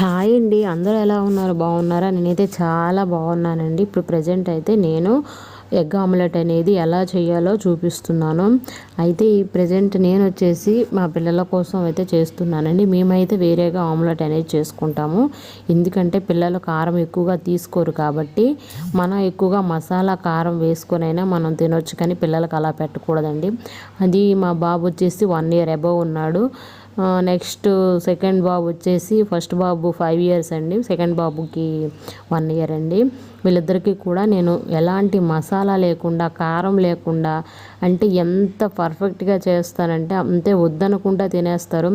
Hi అండి. అందరూ ఎలా ఉన్నారు? బాగున్నారా? నేనైతే చాలా బాగున్నానండి. ఇప్పుడు ప్రజెంట్ అయితే నేను ఎగ్ ఆమ్లెట్ అనేది ఎలా చేయాలో చూపిస్తున్నాను. అయితే ఈ ప్రజెంట్ నేను వచ్చేసి మా పిల్లల కోసం అయితే చేస్తున్నానండి. మేమైతే వేరేగా ఆమ్లెట్ అనేది చేసుకుంటాము. ఎందుకంటే పిల్లలు కారం ఎక్కువగా తీసుకోరు కాబట్టి మనం ఎక్కువగా మసాలా కారం వేసుకొనైనా మనం తినొచ్చు కానీ పిల్లలకు అలా పెట్టకూడదండి. అది మా బాబు వచ్చేసి వన్ ఇయర్ అబవ్ ఉన్నాడు. నెక్స్ట్ సెకండ్ బాబు వచ్చేసి ఫస్ట్ బాబు ఫైవ్ ఇయర్స్ అండి. సెకండ్ బాబుకి వన్ ఇయర్ అండి. వీళ్ళిద్దరికీ కూడా నేను ఎలాంటి మసాలా లేకుండా కారం లేకుండా అంటే ఎంత పర్ఫెక్ట్గా చేస్తానంటే అంతే వద్దనకుండా తినేస్తారు.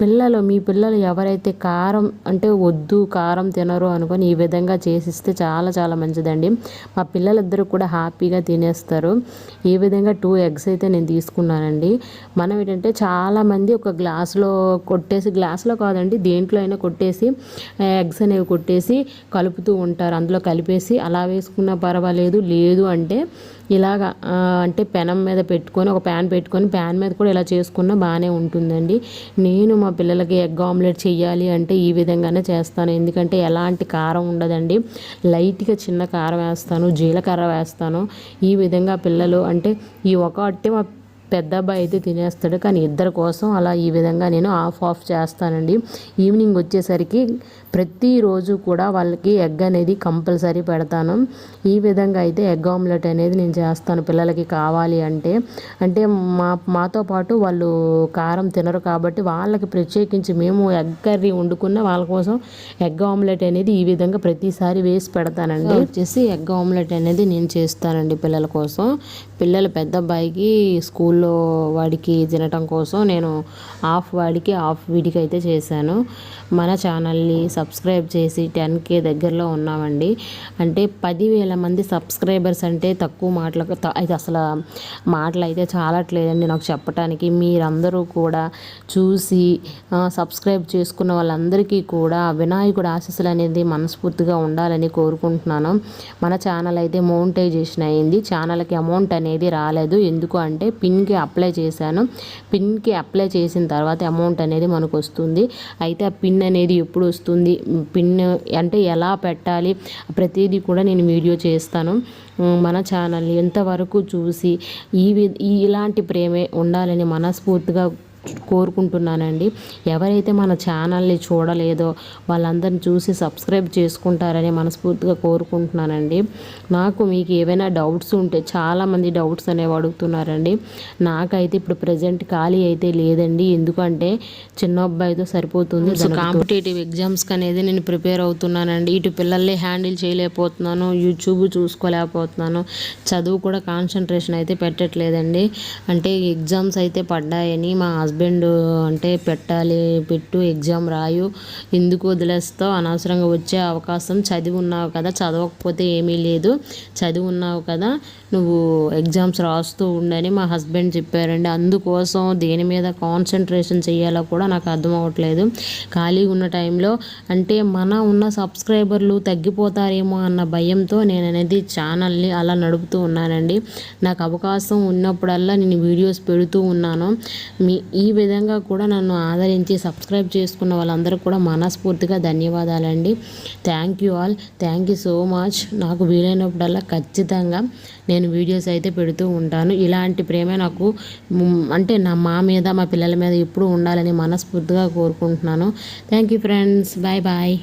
పిల్లలు మీ పిల్లలు ఎవరైతే కారం అంటే వద్దు కారం తినరు అనుకొని ఈ విధంగా చేసిస్తే చాలా చాలా మంచిదండి. మా పిల్లలిద్దరూ కూడా హ్యాపీగా తినేస్తారు. ఈ విధంగా టూ ఎగ్స్ అయితే నేను తీసుకున్నానండి. మనం ఏంటంటే చాలామంది ఒక గ్లాస్లో కొట్టేసి గ్లాస్లో కాదండి దేంట్లో అయినా కొట్టేసి ఎగ్స్ అనేవి కొట్టేసి కలుపుతూ ఉంటారు. అందులో కలిపేసి అలా వేసుకున్నా పర్వాలేదు. లేదు అంటే ఇలాగ అంటే పెనం మీద పెట్టుకొని ఒక ప్యాన్ పెట్టుకొని ప్యాన్ మీద కూడా ఇలా చేసుకున్నా బాగానే ఉంటుందండి. నేను మా పిల్లలకి ఎగ్ ఆమ్లెట్ చేయాలి అంటే ఈ విధంగానే చేస్తాను. ఎందుకంటే ఎలాంటి కారం ఉండదండి. లైట్గా చిన్న కారం వేస్తాను జీలకర్ర వేస్తాను. ఈ విధంగా పిల్లలు అంటే ఈ ఒక అట్టే మా పెద్ద అబ్బాయి అయితే తినేస్తాడు. కానీ ఇద్దరి కోసం అలా ఈ విధంగా నేను ఆఫ్ ఆఫ్ చేస్తానండి. ఈవినింగ్ వచ్చేసరికి ప్రతిరోజు కూడా వాళ్ళకి ఎగ్ అనేది కంపల్సరీ పెడతాను. ఈ విధంగా అయితే ఎగ్ ఆమ్లెట్ అనేది నేను చేస్తాను పిల్లలకి కావాలి అంటే. అంటే మా మాతో పాటు వాళ్ళు కారం తినరు కాబట్టి వాళ్ళకి ప్రత్యేకించి మేము ఎగ్ కర్రీ వండుకున్న వాళ్ళ కోసం ఎగ్ ఆమ్లెట్ అనేది ఈ విధంగా ప్రతిసారి వేసి పెడతానండి. వచ్చేసి ఎగ్ ఆమ్లెట్ అనేది నేను చేస్తానండి పిల్లల కోసం. పిల్లల పెద్ద అబ్బాయికి స్కూల్లో వాడికి తినటం కోసం నేను హాఫ్ వాడికి హాఫ్ వీడికి అయితే చేశాను. మన ఛానల్ని సబ్స్క్రైబ్ చేసి టెన్ కే దగ్గరలో ఉన్నామండి. అంటే పదివేల మంది సబ్స్క్రైబర్స్ అంటే తక్కువ మాటలకు అయితే అసలు మాటలు అయితే చాలట్లేదండి నాకు చెప్పడానికి మీరందరూ కూడా చూసి సబ్స్క్రైబ్ చేసుకున్న వాళ్ళందరికీ కూడా వినాయకుడు ఆశీస్సులు అనేది మనస్ఫూర్తిగా ఉండాలని కోరుకుంటున్నాను. మన ఛానల్ అయితే మౌంటైజేషన్ అయింది. ఛానల్కి అమౌంట్ అనేది రాలేదు. ఎందుకు అంటే పిన్ పిన్కి అప్లై చేశాను. పిన్కి అప్లై చేసిన తర్వాత అమౌంట్ అనేది మనకు వస్తుంది. అయితే ఆ పిన్ అనేది ఎప్పుడు వస్తుంది? పిన్ అంటే ఎలా పెట్టాలి? ప్రతిదీ కూడా నేను వీడియో చేస్తాను. మన ఛానల్ని ఎంతవరకు చూసి ఈ ఇలాంటి ప్రేమే ఉండాలని మనస్ఫూర్తిగా కోరుకుంటున్నానండి. ఎవరైతే మన ఛానల్ని చూడలేదో వాళ్ళందరిని చూసి సబ్స్క్రైబ్ చేసుకుంటారని మనస్ఫూర్తిగా కోరుకుంటున్నానండి. నాకు మీకు ఏవైనా డౌట్స్ ఉంటే చాలామంది డౌట్స్ అనేవి అడుగుతున్నారండి. నాకైతే ఇప్పుడు ప్రజెంట్ ఖాళీ అయితే లేదండి. ఎందుకంటే చిన్న అబ్బాయితో సరిపోతుంది. కాంపిటేటివ్ ఎగ్జామ్స్కి అనేది నేను ప్రిపేర్ అవుతున్నానండి. ఇటు పిల్లల్ని హ్యాండిల్ చేయలేకపోతున్నాను. యూట్యూబ్ చూసుకోలేకపోతున్నాను. చదువు కూడా కాన్సన్ట్రేషన్ అయితే పెట్టట్లేదండి. అంటే ఎగ్జామ్స్ అయితే పడ్డాయని మా హస్బెండ్ అంటే పెట్టాలి పెట్టు ఎగ్జామ్ రాయు ఎందుకు వదిలేస్తావు? అనవసరంగా వచ్చే అవకాశం చదివి ఉన్నావు కదా చదవకపోతే ఏమీ లేదు. చదివి ఉన్నావు కదా నువ్వు ఎగ్జామ్స్ రాస్తూ ఉండని మా హస్బెండ్ చెప్పారండి. అందుకోసం దేని మీద కాన్సన్ట్రేషన్ చేయాలో కూడా నాకు అర్థం అవ్వట్లేదు. ఖాళీగా ఉన్న టైంలో అంటే మన ఉన్న సబ్స్క్రైబర్లు తగ్గిపోతారేమో అన్న భయంతో నేను అనేది ఛానల్ని అలా నడుపుతూ ఉన్నానండి. నాకు అవకాశం ఉన్నప్పుడల్లా నేను వీడియోస్ పెడుతూ ఉన్నాను. మీ ఈ విధంగా కూడా నన్ను ఆదరించి సబ్స్క్రైబ్ చేసుకున్న వాళ్ళందరూ కూడా మనస్ఫూర్తిగా ధన్యవాదాలండి. Thank you all thank you so much నాకు వీలైనప్పుడల్లా ఖచ్చితంగా నేను వీడియోస్ అయితే పెడుతూ ఉంటాను. ఇలాంటి ప్రేమ నాకు అంటే నా మా మీద మా పిల్లల మీద ఎప్పుడు ఉండాలని మనస్ఫూర్తిగా కోరుకుంటున్నాను. Thank you friends bye bye